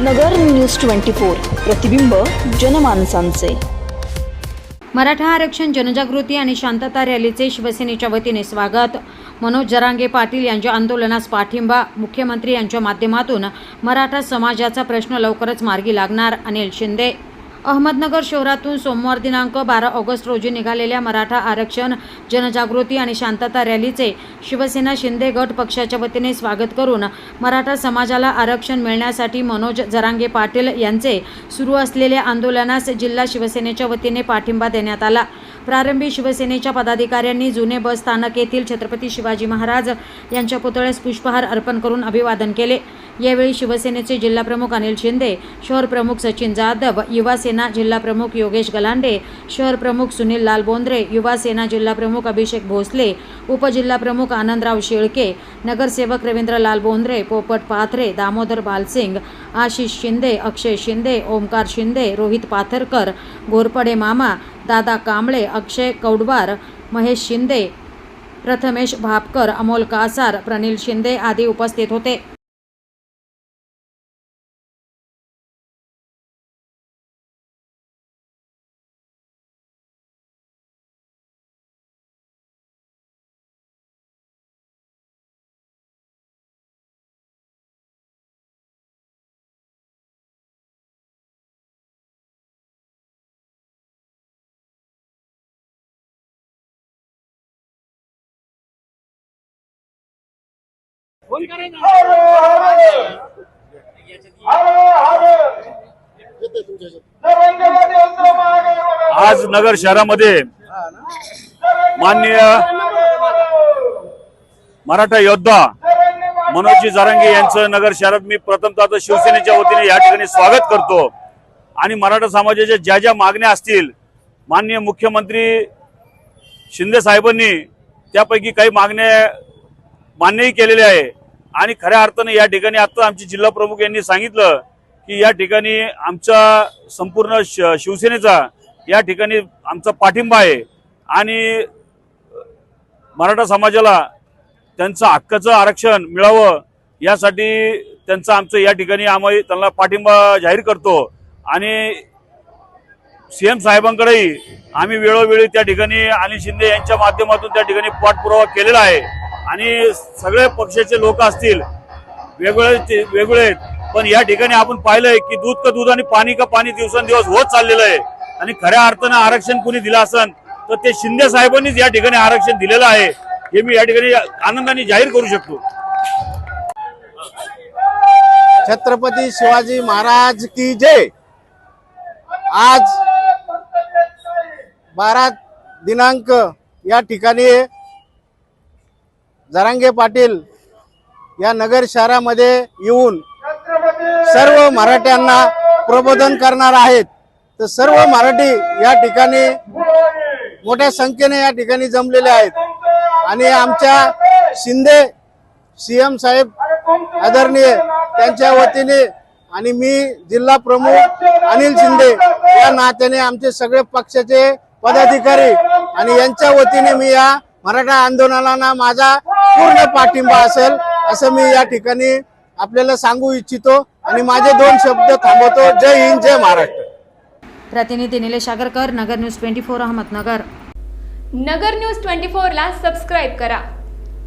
नगर news twenty four प्रतिबिंब जनमानसांचे. मराठा आरक्षण जनजागृती आणि शांतता रॅलीचे शिवसेनेच्या वतीने स्वागत. मनोज जरांगे पाटील यांच्या आंदोलनास पाठिंबा मुख्यमंत्री यांच्या माध्यमातून मराठा समाजाचा प्रश्न लवकरच मार्गी लागणार अनिल शिंदे. अहमदनगर शहरातून सोमवार दिनांक बारा ऑगस्ट रोजी निघालेल्या मराठा आरक्षण जनजागृती आणि शांतता रॅलीचे शिवसेना शिंदे गट पक्षाच्या वतीने स्वागत करून मराठा समाजाला आरक्षण मिळण्यासाठी मनोज जरांगे पाटील यांचे सुरू असलेल्या आंदोलनास जिल्हा शिवसेनेच्या वतीने पाठिंबा देण्यात आला. प्रारंभी शिवसेनेच्या पदाधिकाऱ्यांनी जुने बस स्थानक येथील छत्रपती शिवाजी महाराज यांच्या पुतळ्यास पुष्पहार अर्पण करून अभिवादन केले. यावेळी शिवसेनेचे जिल्हाप्रमुख अनिल शिंदे शहर प्रमुख सचिन जाधव युवासेना जिल्हाप्रमुख जिल्हा प्रमुख योगेश गलांडे शहर प्रमुख सुनील लाल बोंद्रे युवासेना जिल्हाप्रमुख अभिषेक भोसले उपजिल्हा प्रमुख आनंदराव शेळके नगरसेवक रवींद्र लाल बोंद्रे पोपट पाथरे दामोदर बालसिंग आशिष शिंदे अक्षय शिंदे ओमकार शिंदे रोहित पाथरकर घोरपडे मामा दादा कांबळे अक्षय कौडवार महेश शिंदे प्रथमेश भापकर अमोल कासार प्रनिल शिंदे आदी उपस्थित होते. आज नगर शहरामध्ये माननीय मराठा योद्धा मनोजी जरांगे यांचं नगर शहरात मी प्रथमतः आता शिवसेनेच्या वतीने या ठिकाणी स्वागत करतो. आणि मराठा समाजाच्या ज्या ज्या मागण्या असतील माननीय मुख्यमंत्री शिंदे साहेबांनी त्यापैकी काही मागण्या मान्यही केलेल्या आहे. आणि खऱ्या अर्थाने या ठिकाणी आता आमचे जिल्हा प्रमुख यांनी सांगितलं की या ठिकाणी आमचा संपूर्ण श- शिवसेनेचा या ठिकाणी आमचा पाठिंबा आहे. आणि मराठा समाजाला त्यांचं हक्काचं आरक्षण मिळावं यासाठी त्यांचं आमचं या ठिकाणी आम्ही त्यांना पाठिंबा जाहीर करतो. आणि सी एम साहेबांकडेही आम्ही वेळोवेळी त्या ठिकाणी अनिल शिंदे यांच्या माध्यमातून त्या ठिकाणी पाठपुरावा केलेला आहे. आणि सगळे पक्षाचे लोक असतील वेगवेगळे वेगळे वेगवेगळे पण या ठिकाणी आपण पाहिलंय की दूध का दूध आणि पाणी का पाणी दिवसेंदिवस होत चाललेलं आहे. आणि खऱ्या अर्थानं आरक्षण कुणी दिलं असन तर ते शिंदे साहेबांनीच या ठिकाणी आरक्षण दिलेलं आहे. हे मी या ठिकाणी आनंदाने जाहीर करू शकतो. छत्रपती शिवाजी महाराज की जय. आज बारा दिनांक या ठिकाणी जरांगे पाटील या नगर शहरामध्ये येऊन सर्व मराठ्यांना प्रबोधन करणार आहेत. तर सर्व मराठी या ठिकाणी मोठ्या संख्येने या ठिकाणी जमलेले आहेत. आणि आमच्या शिंदे सीएम साहेब आदरणीय त्यांच्या वतीने आणि मी जिल्हा प्रमुख अनिल शिंदे या नात्याने आमचे सगळे पक्षाचे पदाधिकारी आणि यांच्या वतीने मी या मराठा आंदोलनाला माझा पूर्ण पाठिंबा असेल असं मी या ठिकाणी आपल्याला सांगू इच्छितो आणि माझे दोन शब्द थांबवतो. जय हिंद जय महाराष्ट्र. प्रतिनिधी Nilesh Agarkar Nagar news twenty four Ahmednagar. Nagar news twenty फोरला सबस्क्राईब करा.